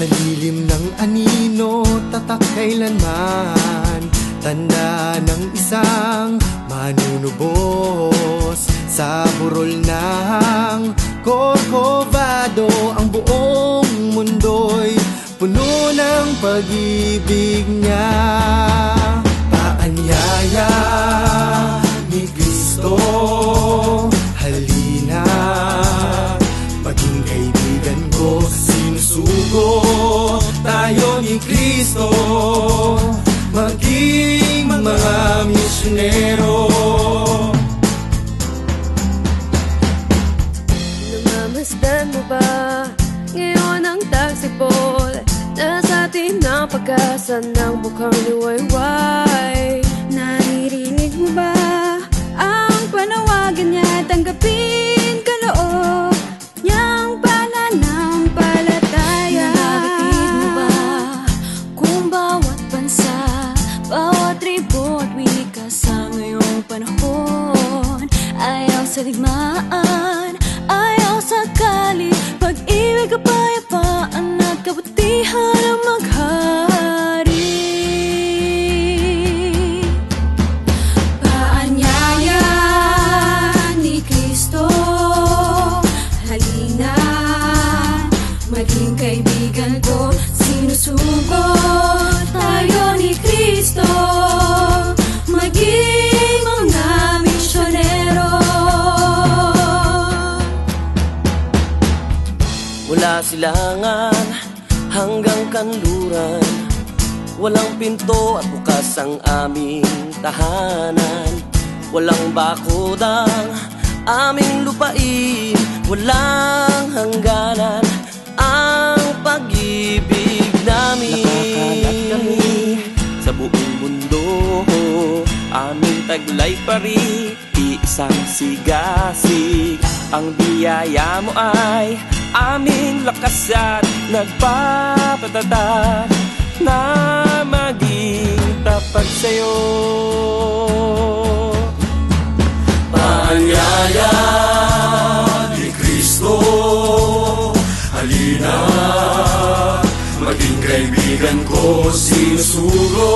Sa lilim ng anino, tatak kailanman. Tanda ng isang manunubos. Sa burol ng Corcovado Ang buong mundo'y puno ng pag-ibig niya tayo ni Kristo Maging mga misyonero. Namamasdan mo ba? Ngayon ang tagsipol Nasa atin ang pag-asa ng mukhang liwayway. Naririnig mo ba ang panawagan niya? Tanggapin Ayaw sa Silangan hanggang kanluran. Walang pinto at bukas ang aming tahanan. Walang bakudang aming lupain. Walang hangganan ang pag-ibig namin. Kami sa buong mundo. Aming taglay pa rin Iisang sigasig. Ang biyaya mo ay Aming lakas at Nagpapatatag Na maging tapat sa'yo. Paanyaya ni Kristo Halina Maging kaibigan ko Sinusugo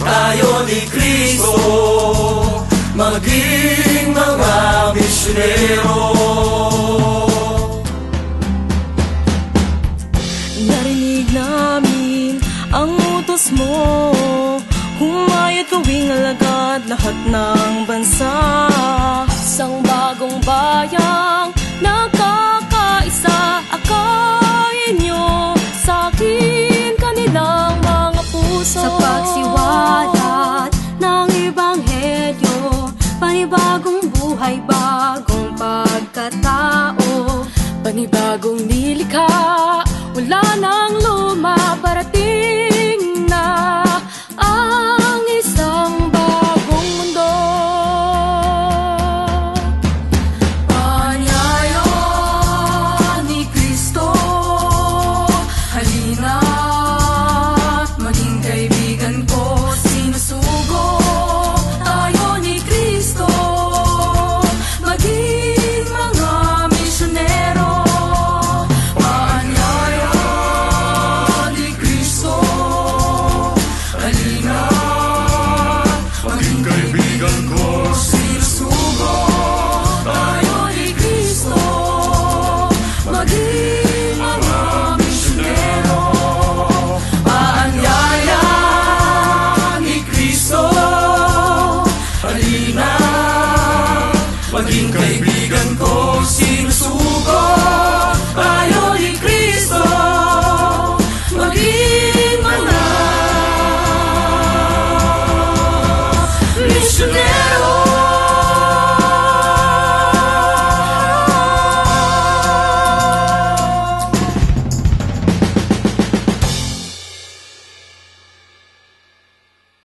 tayo ni Kristo Maging mga misyonero utos mo Humayat gawing alagad lahat ng bansa. Isang bagong bayang nakakaisa Akayin nyo sa akin kanilang mga puso. Sa pagsiwalat ng Ebanghelyo Panibagong buhay, bagong pagkatao Panibagong nilikha Wala